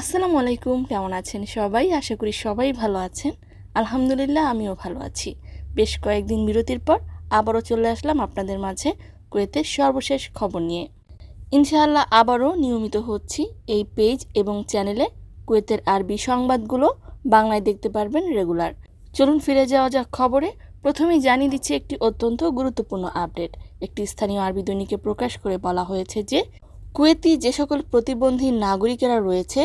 আসসালামু আলাইকুম, কেমন আছেন সবাই? আশা করি সবাই ভালো আছেন। আলহামদুলিল্লাহ, আমিও ভালো আছি। বেশ কয়েকদিন বিরতির পর আবারও চলে আসলাম আপনাদের মাঝে কুয়েতের সর্বশেষ খবর নিয়ে। ইনশাআল্লাহ আবারও নিয়মিত হচ্ছি এই পেজ এবং চ্যানেলে কুয়েতের আরবি সংবাদগুলো বাংলায় দেখতে পারবেন রেগুলার। চলুন ফিরে যাওয়া যাক খবরে। প্রথমেই জানিয়ে দিচ্ছি একটি অত্যন্ত গুরুত্বপূর্ণ আপডেট। একটি স্থানীয় আরবি দৈনিকে প্রকাশ করে বলা হয়েছে যে কুয়েতি যে সকল প্রতিবন্ধী নাগরিকেরা রয়েছে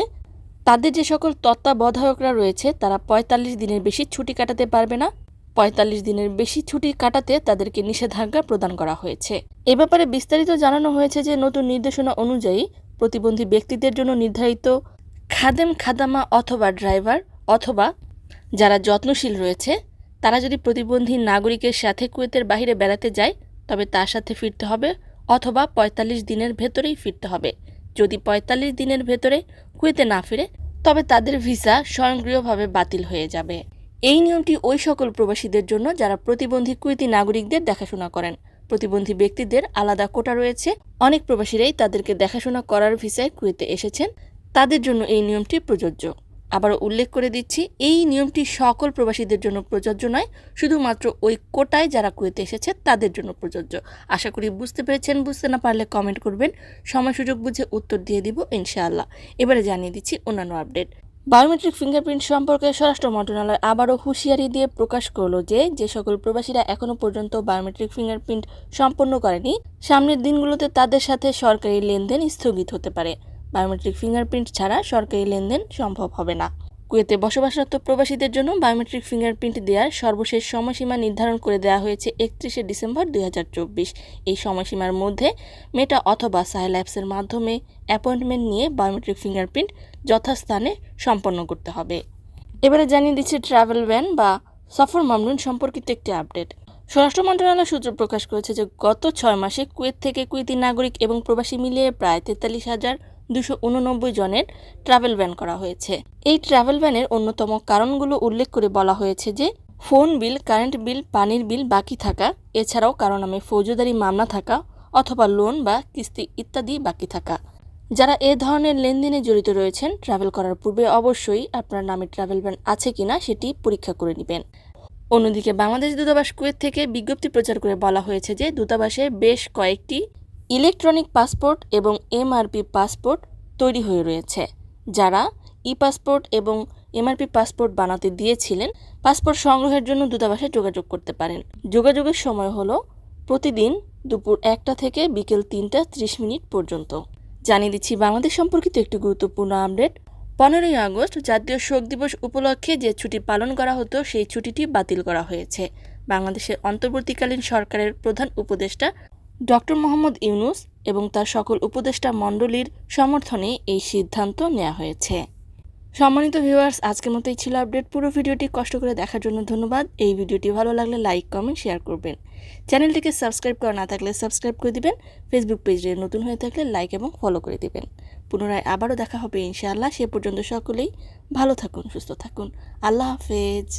তাদের যে সকল তত্ত্বাবধায়করা রয়েছে, তারা পঁয়তাল্লিশ দিনের বেশি ছুটি কাটাতে পারবে না। পঁয়তাল্লিশ দিনের বেশি ছুটি কাটাতে তাদেরকে নিষেধাজ্ঞা প্রদান করা হয়েছে। এ ব্যাপারে বিস্তারিত জানানো হয়েছে যে, নতুন নির্দেশনা অনুযায়ী প্রতিবন্ধী ব্যক্তিদের জন্য নির্ধারিত খাদেম খাদামা অথবা ড্রাইভার অথবা যারা যত্নশীল রয়েছে, তারা যদি প্রতিবন্ধী নাগরিকের সাথে কুয়েতের বাইরে বেড়াতে যায়, তবে তার সাথে ফিরতে হবে অথবা পঁয়তাল্লিশ দিনের ভেতরেই ফিরতে হবে। যদি পঁয়তাল্লিশ দিনের ভেতরে কুয়েতে না ফেরে, তবে তাদের ভিসা স্বয়ংক্রিয়ভাবে বাতিল হয়ে যাবে। এই নিয়মটি ওই সকল প্রবাসীদের জন্য যারা প্রতিবন্ধী কুয়েতি নাগরিকদের দেখাশোনা করেন। প্রতিবন্ধী ব্যক্তিদের আলাদা কোটা রয়েছে। অনেক প্রবাসীরাই তাদেরকে দেখাশোনা করার ভিসায় কুয়েতে এসেছেন। তাদের জন্য এই নিয়মটি প্রযোজ্য। আবারও উল্লেখ করে দিচ্ছি, এই নিয়মটি সকল প্রবাসীদের জন্য প্রযোজ্য নয়, শুধুমাত্র ওই কোটায় যারা কুয়েতে এসেছে তাদের জন্য প্রযোজ্য। আশা করি বুঝতে পেরেছেন, বুঝতে না পারলে কমেন্ট করবেন, সময় সুযোগ বুঝে উত্তর দিয়ে দিব ইনশাআল্লাহ। এবারে জানিয়ে দিচ্ছি অন্যান্য আপডেট। বায়োমেট্রিক ফিঙ্গারপ্রিন্ট সম্পর্কে স্বরাষ্ট্র মন্ত্রণালয় আবারও হুঁশিয়ারি দিয়ে প্রকাশ করল যে যে সকল প্রবাসীরা এখনও পর্যন্ত বায়োমেট্রিক ফিঙ্গারপ্রিন্ট সম্পন্ন করেনি, সামনের দিনগুলোতে তাদের সাথে সরকারি লেনদেন স্থগিত হতে পারে। বায়োমেট্রিক ফিঙ্গারপ্রিন্ট ছাড়া সরকারি লেনদেন সম্ভব হবে না। কুয়েতে বসবাসরত প্রবাসীদের জন্য বায়োমেট্রিক ফিঙ্গারপ্রিন্ট দেওয়ার সর্বশেষ সময়সীমা নির্ধারণ করে দেওয়া হয়েছে একত্রিশে ডিসেম্বর দু হাজার চব্বিশ। এই সময়সীমার মধ্যে মেটা অথবা সাহেল অ্যাপসের মাধ্যমে অ্যাপয়েন্টমেন্ট নিয়ে বায়োমেট্রিক ফিঙ্গারপ্রিন্ট যথাস্থানে সম্পন্ন করতে হবে। এবারে জানিয়ে দিচ্ছি ট্রাভেল ব্যান বা সফর মামলুন সম্পর্কিত একটি আপডেট। স্বরাষ্ট্র মন্ত্রণালয় সূত্র প্রকাশ করেছে যে গত ছয় মাসে কুয়েত থেকে কুয়েতি নাগরিক এবং প্রবাসী মিলিয়ে প্রায় তেতাল্লিশ হাজার দুশো উননব্বই জনের ট্রাভেল ব্যান করা হয়েছে। এই ট্রাভেল ব্যানের অন্যতম কারণগুলো উল্লেখ করে বলা হয়েছে যে ফোন বিল কারেন্ট বিল পানির বিল বাকি থাকা, এছাড়াও কারও নামে ফৌজদারি মামলা থাকা অথবা লোন বা কিস্তি ইত্যাদি বাকি থাকা। যারা এ ধরনের লেনদেনে জড়িত রয়েছেন ট্রাভেল করার পূর্বে অবশ্যই আপনার নামে ট্রাভেল ব্যান আছে কিনা সেটি পরীক্ষা করে নেবেন। অন্যদিকে বাংলাদেশ দূতাবাস কুয়েত থেকে বিজ্ঞপ্তি প্রচার করে বলা হয়েছে যে, দূতাবাসে বেশ কয়েকটি ইলেকট্রনিক পাসপোর্ট এবং এমআরপি পাসপোর্ট তৈরি হয়ে রয়েছে। যারা ই পাসপোর্ট এবং এমআরপি পাসপোর্ট বানাতে দিয়েছিলেন, পাসপোর্ট সংগ্রহের জন্য দূতাবাসে যোগাযোগ করতে পারেন। যোগাযোগের সময় হলো প্রতিদিন দুপুর একটা থেকে বিকেল তিনটা ত্রিশ মিনিট পর্যন্ত। জানিয়ে দিচ্ছি, বাংলাদেশ সম্পর্কিত একটি গুরুত্বপূর্ণ আপডেট। পনেরোই আগস্ট জাতীয় শোক দিবস উপলক্ষে যে ছুটি পালন করা হতো, সেই ছুটিটি বাতিল করা হয়েছে। বাংলাদেশের অন্তর্বর্তীকালীন সরকারের প্রধান উপদেষ্টা ডক্টর মোহাম্মদ ইউনুস এবং তার সকল উপদেষ্টা মণ্ডলীর সমর্থনে এই সিদ্ধান্ত নেওয়া হয়েছে। সম্মানিত ভিউয়ার্স আজকের মতো এই ছিল আপডেট পুরো ভিডিওটি কষ্ট করে দেখার জন্য ধন্যবাদ। এই ভিডিওটি ভালো লাগলে লাইক কমেন্ট শেয়ার করবেন। চ্যানেলটিকে সাবস্ক্রাইব করা না থাকলে সাবস্ক্রাইব করে দিবেন। ফেসবুক পেজে নতুন হয়ে থাকলে লাইক এবং ফলো করে দিবেন। পুনরায় আবারও দেখা হবে ইনশাআল্লাহ। সে পর্যন্ত সকলেই ভালো থাকুন, সুস্থ থাকুন। আল্লাহ হাফেজ।